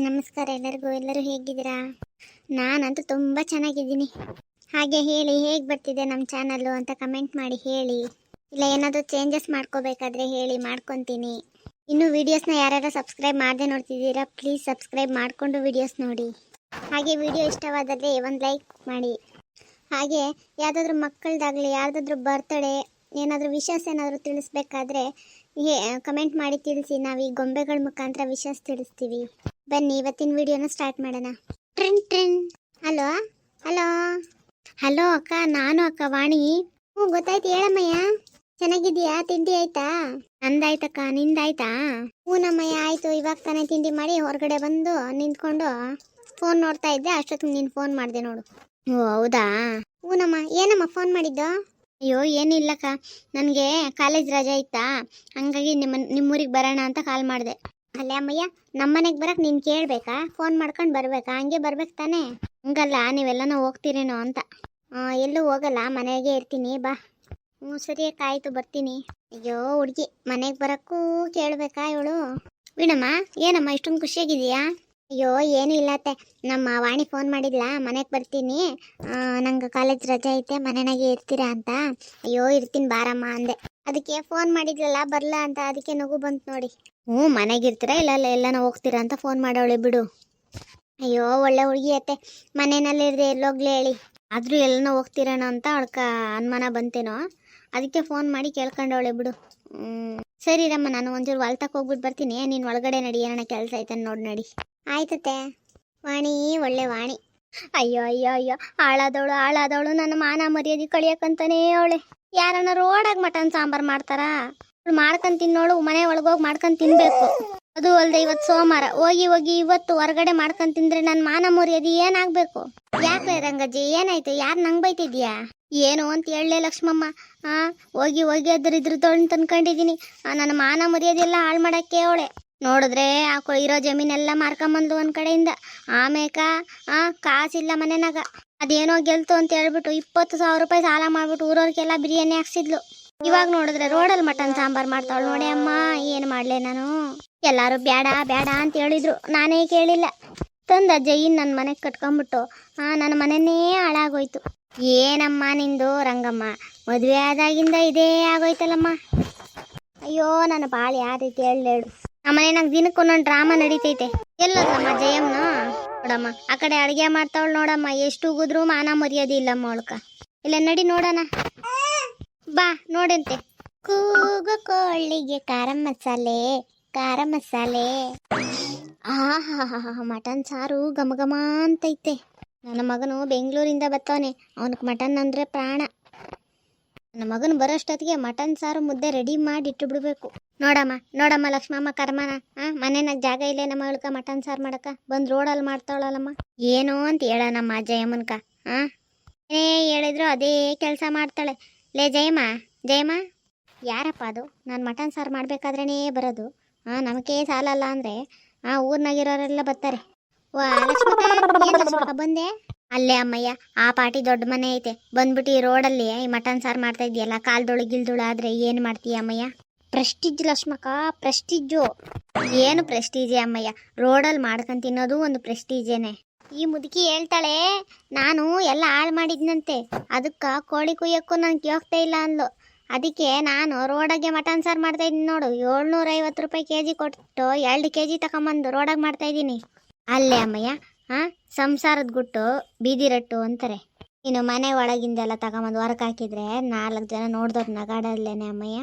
ನಮಸ್ಕಾರ ಎಲ್ಲರಿಗೂ, ಎಲ್ಲರೂ ಹೇಗಿದ್ದೀರಾ? ನಾನಂತೂ ತುಂಬ ಚೆನ್ನಾಗಿದ್ದೀನಿ. ಹಾಗೆ ಹೇಳಿ, ಹೇಗೆ ಬರ್ತಿದೆ ನಮ್ಮ ಚಾನಲ್ಲು ಅಂತ ಕಮೆಂಟ್ ಮಾಡಿ ಹೇಳಿ. ಇಲ್ಲ, ಏನಾದರೂ ಚೇಂಜಸ್ ಮಾಡ್ಕೋಬೇಕಾದ್ರೆ ಹೇಳಿ, ಮಾಡ್ಕೊತೀನಿ. ಇನ್ನು ವೀಡಿಯೋಸ್ನ ಯಾರ್ಯಾರು ಸಬ್ಸ್ಕ್ರೈಬ್ ಮಾಡದೆ ನೋಡ್ತಿದ್ದೀರಾ ಪ್ಲೀಸ್ ಸಬ್ಸ್ಕ್ರೈಬ್ ಮಾಡಿಕೊಂಡು ವೀಡಿಯೋಸ್ ನೋಡಿ. ಹಾಗೆ ವಿಡಿಯೋ ಇಷ್ಟವಾದಲ್ಲಿ ಒಂದು ಲೈಕ್ ಮಾಡಿ. ಹಾಗೆ ಯಾವುದಾದ್ರೂ ಮಕ್ಕಳದಾಗಲಿ ಯಾರ್ದಾದ್ರೂ ಬರ್ತಡೇ ಏನಾದರೂ ವಿಶಸ್ ಏನಾದರೂ ತಿಳಿಸ್ಬೇಕಾದ್ರೆ ಕಮೆಂಟ್ ಮಾಡಿ ತಿಳಿಸಿ. ನಾವು ಈ ಗೊಂಬೆಗಳ ಮುಖಾಂತರ ವಿಶಸ್ ತಿಳಿಸ್ತೀವಿ. ಬನ್ನಿ, ಇವತ್ತಿನ ವಿಡಿಯೋನ ಸ್ಟಾರ್ಟ್ ಮಾಡೋಣ. ಟ್ರಿನ್ ಟ್ರಿನ್. Hello hello. ಹಲೋ ಅಕ್ಕ, ನಾನು ಅಕ್ಕ ವಾಣಿ. ಹ್ಞೂ ಗೊತ್ತಾಯ್ತು, ಹೇಳಮ್ಮಯ್ಯ. ಚೆನ್ನಾಗಿದೀಯಾ ತಿಂಡಿ ಆಯ್ತಾ? ನಂದಾಯ್ತಕ್ಕ, ನಿಂದಾಯ್ತಾ? ಹ್ಞೂ ನಮ್ಮಯ್ಯ, ಆಯ್ತು. ಇವಾಗ ತಾನೇ ತಿಂಡಿ ಮಾಡಿ ಹೊರಗಡೆ ಬಂದು ನಿಂತ್ಕೊಂಡು ಫೋನ್ ನೋಡ್ತಾ ಇದ್ದೆ. ಅಷ್ಟೊತ್ತಿಗೆ ನೀನು ಫೋನ್ ಮಾಡಿದೆ ನೋಡು. ಓ, ಹೌದಾ? ಹ್ಞೂನಮ್ಮ ಏನಮ್ಮ ಫೋನ್ ಮಾಡಿದ್ದು? ಅಯ್ಯೋ, ಏನಿಲ್ಲಕ್ಕ. ನನಗೆ ಕಾಲೇಜ್ ರಜೆ ಇತ್ತಾ. ಹಂಗಾಗಿ ನಿಮ್ಮ, ನಿಮ್ಮೂರಿಗೆ ಬರೋಣ ಅಂತ ಕಾಲ್ ಮಾಡಿದೆ. ಅಲ್ಲೇ ಅಮ್ಮಯ್ಯ ನಮ್ಮನೆಗೆ ಬರಕ್ಕೆ ನೀನು ಕೇಳಬೇಕಾ? ಫೋನ್ ಮಾಡ್ಕೊಂಡು ಬರಬೇಕಾ? ಹಂಗೆ ಬರ್ಬೇಕು ತಾನೇ? ಹಂಗಲ್ಲ, ನೀವೆಲ್ಲನೂ ಹೋಗ್ತೀರೇನೋ ಅಂತ. ಎಲ್ಲೂ ಹೋಗಲ್ಲ, ಮನೆಗೆ ಇರ್ತೀನಿ, ಬಾ. ಹ್ಞೂ ಸರಿ ಕಾಯ್ತು ಬರ್ತೀನಿ. ಅಯ್ಯೋ, ಹುಡುಗಿ, ಮನೆಗೆ ಬರೋಕ್ಕೂ ಕೇಳಬೇಕಾ ಇವಳು? ವೀಣಮ್ಮ, ಏನಮ್ಮ, ಇಷ್ಟೊಂದು ಖುಷಿಯಾಗಿದೆಯಾ ಅಯ್ಯೋ, ಏನೂ ಇಲ್ಲ ಅತ್ತೆ. ನಮ್ಮ ವಾಣಿ ಫೋನ್ ಮಾಡಿದ್ಲ? ಮನೆಗೆ ಬರ್ತೀನಿ. ನಂಗೆ ಕಾಲೇಜ್ ರಜೆ ಐತೆ, ಮನೆನಾಗೆ ಇರ್ತೀರಾ ಅಂತ. ಅಯ್ಯೋ, ಇರ್ತೀನಿ ಬಾರಮ್ಮ ಅಂದೆ. ಅದಕ್ಕೆ ಫೋನ್ ಮಾಡಿದ್ಲಲ್ಲ, ಬರ್ಲ ಅಂತ, ಅದಕ್ಕೆ ನಗು ಬಂತು ನೋಡಿ. ಹ್ಞೂ ಮನೆಗೆ ಇರ್ತೀರಾ ಇಲ್ಲ ಅಲ್ಲ, ಎಲ್ಲನ ಹೋಗ್ತೀರಾ ಅಂತ ಫೋನ್ ಮಾಡೋಳೆ ಬಿಡು. ಅಯ್ಯೋ, ಒಳ್ಳೆ ಹುಡುಗಿ ಅತ್ತೆ. ಮನೆಯಲ್ಲಿ ಇರದೆ, ಎಲ್ಲೋಗ್ಲಿ ಹೇಳಿ. ಆದರೂ ಎಲ್ಲನ ಹೋಗ್ತೀರೇನೋ ಅಂತ ಅವಳ್ಕ ಅನುಮಾನ ಬಂತೇನೋ. ಅದಕ್ಕೆ ಫೋನ್ ಮಾಡಿ ಕೇಳ್ಕೊಂಡವಳೆ ಬಿಡು. ಸರಿ ರಮ್ಮ, ನಾನು ಒಂಚೂರು ಹೊಲ್ತಕ್ಕೆ ಹೋಗ್ಬಿಟ್ಟು ಬರ್ತೀನಿ. ನೀನು ಒಳಗಡೆ ನಡಿ ಏನೋ ಕೆಲಸ ಐತೆ ನೋಡಿ ನಡಿ. ಆಯ್ತತೆ ವಾಣಿ, ಒಳ್ಳೆ ವಾಣಿ. ಅಯ್ಯೋ ಅಯ್ಯೋ ಅಯ್ಯೋ. ಹಾಳಾದವಳು ಹಾಳಾದವಳು. ನನ್ನ ಮಾನ ಮರ್ಯಾದೆ ಕಳಿಯಕ್ಕಂತಾನೇ ಅವಳೆ. ಯಾರನ್ನ ರೋಡಾಗ ಮಟನ್ ಸಾಂಬಾರ್ ಮಾಡ್ತಾರಾ? ಮಾಡ್ಕೊಂಡ್ ತಿನ್ನೋಳು, ಮನೆ ಒಳಗೋಗಿ ಮಾಡ್ಕೊಂಡ್ ತಿನ್ಬೇಕು. ಅದು ಅಲ್ದೆ ಇವತ್ತು ಸೋಮವಾರ. ಹೋಗಿ ಹೋಗಿ ಇವತ್ತು ಹೊರಗಡೆ ಮಾಡ್ಕೊಂಡ್ ತಿಂದ್ರೆ ನನ್ನ ಮಾನ ಮುರಿಯೋದು ಏನಾಗ್ಬೇಕು? ಯಾಕೆ ರಂಗಜ್ಜಿ, ಏನಾಯ್ತು? ಯಾರು ನಂಗ್ ಬೈತಿದ್ಯಾ? ಏನು ಅಂತ ಹೇಳಲೇ ಲಕ್ಷ್ಮಮ್ಮ. ಆ, ಹೋಗಿ ಹೋಗಿ ಅದ್ರ ಇದ್ರ ತೊಗೊಂಡು ತಂದ್ಕೊಂಡಿದೀನಿ ನನ್ನ ಮಾನ ಮುರಿಯೋದೆಲ್ಲ ಹಾಳು ಮಾಡಕ್ಕೆ ಅವಳೆ. ನೋಡಿದ್ರೆ ಆ ಇರೋ ಜಮೀನೆಲ್ಲ ಮಾರ್ಕೊಂಬಂದ್ಲು ಒಂದ್ ಕಡೆಯಿಂದ. ಆಮೇಕ, ಆ, ಕಾಸಿಲ್ಲ ಮನೆನಾಗ. ಅದೇನೋ ಗೆಲ್ತು ಅಂತ ಹೇಳ್ಬಿಟ್ಟು ಇಪ್ಪತ್ತು ಸಾವಿರ ರೂಪಾಯಿ ಸಾಲ ಮಾಡ್ಬಿಟ್ಟು ಊರವ್ರಿಗೆಲ್ಲ ಬಿರಿಯಾನಿ ಹಾಕ್ಸಿದ್ಲು. ಇವಾಗ ನೋಡಿದ್ರೆ ರೋಡಲ್ಲಿ ಮಟನ್ ಸಾಂಬಾರ್ ಮಾಡ್ತಾವಳು. ನೋಡಿ ಅಮ್ಮ, ಏನು ಮಾಡಲೆ ನಾನು? ಎಲ್ಲರೂ ಬೇಡ ಬೇಡ ಅಂತ ಹೇಳಿದ್ರು. ನಾನೇ ಕೇಳಿಲ್ಲ. ತಂದ ಜೈನ್ ನನ್ನ ಮನೆಗೆ ಕಟ್ಕೊಂಡ್ಬಿಟ್ಟು, ಆ ನನ್ನ ಮನೆನೇ ಹಾಳಾಗೋಯ್ತು. ಏನಮ್ಮ ನಿಂದು ರಂಗಮ್ಮ? ಮದುವೆ ಆದಾಗಿಂದ ಇದೇ ಆಗೋಯ್ತಲ್ಲಮ್ಮ. ಅಯ್ಯೋ, ನನ್ನ ಬಾಳು ಯಾವ ರೀತಿ ಹೇಳು. ನಮ್ಮ ನಂಗೆ ದಿನಕ್ಕೆ ಒಂದೊಂದು ಡ್ರಾಮಾ ನಡೀತೈತೆ. ಎಲ್ಲದಮ್ಮ ಜಯಮ್ನ? ನೋಡಮ್ಮ. ಆ ಕಡೆ ಅಡುಗೆ ಮಾಡ್ತಾವಳು ನೋಡಮ್ಮ. ಎಷ್ಟು ಉಗಿದ್ರು ಮಾನ ಮರ್ಯಾದೆ ಅವಳ್ಕ. ಇಲ್ಲ, ನಡಿ ನೋಡೋಣ. ಬಾ, ನೋಡಂತೆ. ಕೂಗು ಕೋಳಿಗೆ ಖಾರ ಮಸಾಲೆ ಖಾರ ಮಸಾಲೆ. ಆಹಾ ಮಟನ್ ಸಾರು ಘಮ ಅಂತೈತೆ. ನನ್ನ ಮಗನು ಬೆಂಗಳೂರಿಂದ ಬತ್ತವನೆ. ಅವನಿಗೆ ಮಟನ್ ಅಂದ್ರೆ ಪ್ರಾಣ. ನನ್ನ ಮಗನ ಬರೋಷ್ಟೊತ್ತಿಗೆ ಮಟನ್ ಸಾರು ಮುದ್ದೆ ರೆಡಿ ಮಾಡಿ ಇಟ್ಟು ಬಿಡ್ಬೇಕು ನೋಡಮ್ಮ ನೋಡಮ್ಮ ಲಕ್ಷ್ಮಮ್ಮ ಕರ್ಮನ ಆ ಮನೆನಾಗ ಜಾಗ ಇಲ್ಲೇ ನಮ್ಮ ಅವಳ್ಕ ಮಟನ್ ಸಾರು ಮಾಡಕ ಬಂದ್ ರೋಡಲ್ಲಿ ಮಾಡ್ತಾವಳಲ್ಲಮ್ಮ ಏನು ಅಂತ ಹೇಳನಮ್ಮ ಜಯಮ್ಮನ್ಕ ಆ? ಏನೇ ಹೇಳಿದ್ರು ಅದೇ ಕೆಲಸ ಮಾಡ್ತಾಳೆ. ಲೇ ಜಯಮ್ಮ ಜಯಮ್ಮ. ಯಾರಪ್ಪ ಅದು? ನಾನು ಮಟನ್ ಸಾರು ಮಾಡ್ಬೇಕಾದ್ರೇನೇ ಬರೋದು? ಆ ನಮಗೆ ಸಾಲಲ್ಲ ಅಂದ್ರೆ ಆ ಊರ್ನಾಗಿರೋರೆಲ್ಲ ಬರ್ತಾರೆ. ವಾ ಬಂದೆ? ಅಲ್ಲೇ ಅಮ್ಮಯ್ಯ, ಆ ಪಾಟಿ ದೊಡ್ಡ ಮನೆ ಐತೆ. ಬಂದ್ಬಿಟ್ಟು ಈ ರೋಡಲ್ಲಿ ಈ ಮಟನ್ ಸಾರು ಮಾಡ್ತಾ ಇದೆಯಲ್ಲ ಕಾಲ್ದೊಳು ಗಿಲ್ದೊಳ ಆದ್ರೆ ಏನು ಮಾಡ್ತೀಯ ಅಮ್ಮಯ್ಯ? Prestige Lakshmakka, prestige. ಏನು ಪ್ರೆಸ್ಟೀಜೆ ಅಮ್ಮಯ್ಯ ರೋಡಲ್ಲಿ ಮಾಡ್ಕೊಂಡು ತಿನ್ನೋದು ಒಂದು ಪ್ರೆಸ್ಟೀಜೇನೆ. ಈ ಮುದುಕಿ ಹೇಳ್ತಾಳೆ, ನಾನು ಎಲ್ಲ ಹಾಳು ಮಾಡಿದ್ನಂತೆ, ಅದಕ್ಕೆ ಕೋಳಿ ಕುಯ್ಯಕ್ಕೂ ನಾನು ಕೇಳ್ತಾ ಇಲ್ಲ ಅಂದ್ಲು. ಅದಕ್ಕೆ ನಾನು ರೋಡಾಗೆ ಮಟನ್ ಸಾರು ಮಾಡ್ತಾ ಇದ್ದೀನಿ ನೋಡು ಏಳ್ನೂರ ಐವತ್ತು ರೂಪಾಯಿ ಕೆ ಜಿ ಕೊಟ್ಟು ಎರಡು ಕೆ ಜಿ ತಗೊಂಬಂದು ರೋಡಾಗ ಮಾಡ್ತಾ ಇದ್ದೀನಿ. ಅಲ್ಲೇ ಅಮ್ಮಯ್ಯ ಸಂಸಾರದ ಗುಟ್ಟು, ಬೀದಿ ರಟ್ಟು ಅಂತಾರೆ. ಇನ್ನು ಮನೆ ಒಳಗಿಂದೆಲ್ಲ ತಗೊಂಬಂದು ಹೊರಕ್ ಹಾಕಿದ್ರೆ ನಾಲ್ಕು ಜನ ನೋಡ್ದವ್ರು ನಗಾಡಲ್ಲೇನೆ ಅಮ್ಮಯ್ಯ?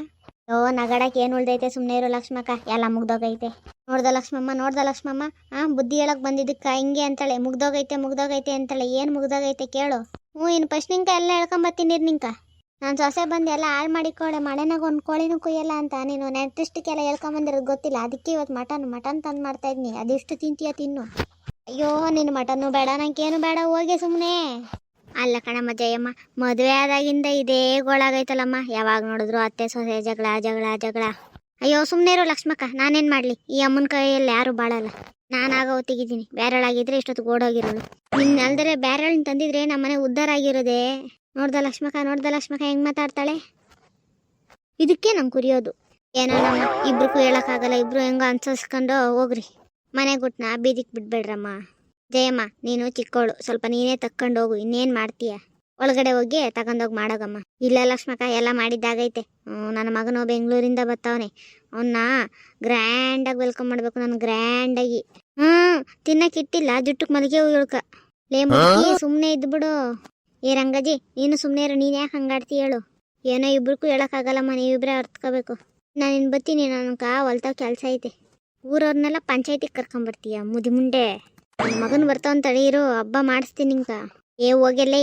ಓ ನಗಾಡಕ್ಕೆ ಏನು ಉಳ್ದೈತೆ ಸುಮ್ಮನೆ ಇರೋ ಲಕ್ಷ್ಮಕ್ಕ. ಎಲ್ಲ ಮುಗ್ದೋಗೈತೆ. ನೋಡ್ದ ಲಕ್ಷ್ಮಮ್ಮ ನೋಡ್ದ ಲಕ್ಷ್ಮಮ್ಮ? ಆ, ಬುದ್ಧಿ ಹೇಳಕ್ ಬಂದಿದ್ದಕ್ಕ, ಹಿಂಗೆ ಅಂತಾಳೆ. ಮುಗ್ದೋಗೈತೆ ಮುಗ್ದೋಗೈತೆ ಅಂತಾಳೆ. ಏನು ಮುಗ್ದೋಗೈತೆ ಕೇಳು. ಹ್ಞೂ ಇನ್ನು ಫಸ್ಟ್ ನಿಂಕ ಎಲ್ಲ ಹೇಳ್ಕೊಂಬತ್ತೀನಿ ನಿಂಕ. ನಾನು ಸೊಸೆ ಬಂದು ಎಲ್ಲ ಹಾಳು ಮಾಡಿಕೊಳ್ಳೆ ಮಳೆನಾಗ ಒಂದು ಕೋಳಿನೂ ಕುಯ್ಯಲ್ಲ ಅಂತ ನೀನು ನೆಟ್ಟಿಷ್ಟಕ್ಕೆಲ್ಲ ಹೇಳ್ಕೊಂಬಂದಿರೋದು ಗೊತ್ತಿಲ್ಲ. ಅದಕ್ಕೆ ಇವತ್ತು ಮಟನ್ ಮಟನ್ ತಂದು ಮಾಡ್ತಾ ಇದ್ನಿ. ಅದೆಷ್ಟು ತಿಂತೀಯ ತಿನ್ನು. ಅಯ್ಯೋ ನಿನ್ನ ಮಟನ್ನು ಬೇಡ, ನಂಗೇನು ಬೇಡ, ಹೋಗಿ ಸುಮ್ಮನೆ ಅಲ್ಲ ಕಣಮ್ಮ ಜಯಮ್ಮ, ಮದುವೆ ಆದಾಗಿಂದ ಇದೇ ಗೋಳಾಗೈತಲ್ಲಮ್ಮ. ಯಾವಾಗ ನೋಡಿದ್ರು ಅತ್ತೆ, ಸೊಸೆ ಜಗಳ ಜಗಳ ಜಗಳ. ಅಯ್ಯೋ ಸುಮ್ಮನೆ ಇರೋ ಲಕ್ಷ್ಮಕ್ಕ, ನಾನೇನು ಮಾಡಲಿ? ಈ ಅಮ್ಮನ ಕೈಯಲ್ಲಿ ಯಾರು ಬಾಳಲ್ಲ. ನಾನಾಗ ಹೊತ್ತಿಗಿದ್ದೀನಿ ಬೇರೆಳಾಗಿದ್ರೆ ಇಷ್ಟೊತ್ತು ಗೋಡೋಗಿರೋಳು ನಿನ್ನ ಅಲ್ದರೆ ಬ್ಯಾರಳನ್ನ ತಂದಿದ್ರೆ ನಮ್ಮನೆ ಉದ್ದಾರ ಆಗಿರೋದೆ. ನೋಡ್ದ ಲಕ್ಷ್ಮಕ್ಕ ನೋಡ್ದ ಲಕ್ಷ್ಮಕ್ಕ, ಹೆಂಗ್ ಮಾತಾಡ್ತಾಳೆ? ಇದಕ್ಕೆ ನಂಗೆ ಕುರಿಯೋದು. ಏನೋ ನಮ್ಮ ಇಬ್ರಿಗೂ ಹೇಳಕ್ಕಾಗಲ್ಲ, ಇಬ್ರು ಹೆಂಗೋ ಅನ್ಸಸ್ಕೊಂಡು, ಹೋಗ್ರಿ. ಮನೆ ಗುಟ್ನ ಬೀದಿಗೆ ಬಿಡ್ಬೇಡ್ರಮ್ಮ ಜಯಮ್ಮ ನೀನು ಚಿಕ್ಕವಳು ಸ್ವಲ್ಪ ನೀನೇ ತಕ್ಕೊಂಡು ಹೋಗು ಇನ್ನೇನು ಮಾಡ್ತೀಯ? ಒಳಗಡೆ ಹೋಗಿ ತಗೊಂಡೋಗಿ ಮಾಡೋಗಮ್ಮ. ಇಲ್ಲ ಲಕ್ಷ್ಮಕ್ಕ ಎಲ್ಲ ಮಾಡಿದ್ದಾಗೈತೆ. ನನ್ನ ಮಗನು ಬೆಂಗಳೂರಿಂದ ಬರ್ತಾವನೆ ಅವನ್ನ ಗ್ರ್ಯಾಂಡಾಗಿ ವೆಲ್ಕಮ್ ಮಾಡಬೇಕು ನಾನು ಗ್ರ್ಯಾಂಡಾಗಿ ಹ್ಞೂ ತಿನ್ನಕ್ಕೆ ಇಟ್ಟಿಲ್ಲ. ಜುಟ್ಟಕ್ಕೆ ಮಲಗಿ ಹೂ ಲೇ ಮುದುಕಿ ಸುಮ್ಮನೆ ಇದ್ಬಿಡು ಏ ರಂಗಜಿ ನೀನು ಸುಮ್ಮನೆ ಇರು. ನೀನು ಯಾಕೆ ಹಂಗಾಡ್ತಿ ಹೇಳು. ಏನೋ ಇಬ್ರಿಗೂ ಹೇಳೋಕ್ಕಾಗಲ್ಲಮ್ಮ. ನೀವಿಬ್ಬರೇ ಅರ್ತ್ಕೋಬೇಕು. ನಾನು ಇನ್ನು ಬತ್ತೀನಿ ನನಗೆ ಹೊಲ್ತಾವ ಕೆಲಸ ಐತೆ. ಊರವ್ರನ್ನೆಲ್ಲ ಪಂಚಾಯತಿಗೆ ಕರ್ಕೊಂಬರ್ತೀಯ ಮುದಿ ಮುಂಡೆ? ಮಗನ ಬರ್ತಾವಂತಳಿ ಇರು ಹಬ್ಬ ಮಾಡಿಸ್ತೀನಿ ನಿಂಕ ಏ ಹೋಗೆಲ್ಲೇ.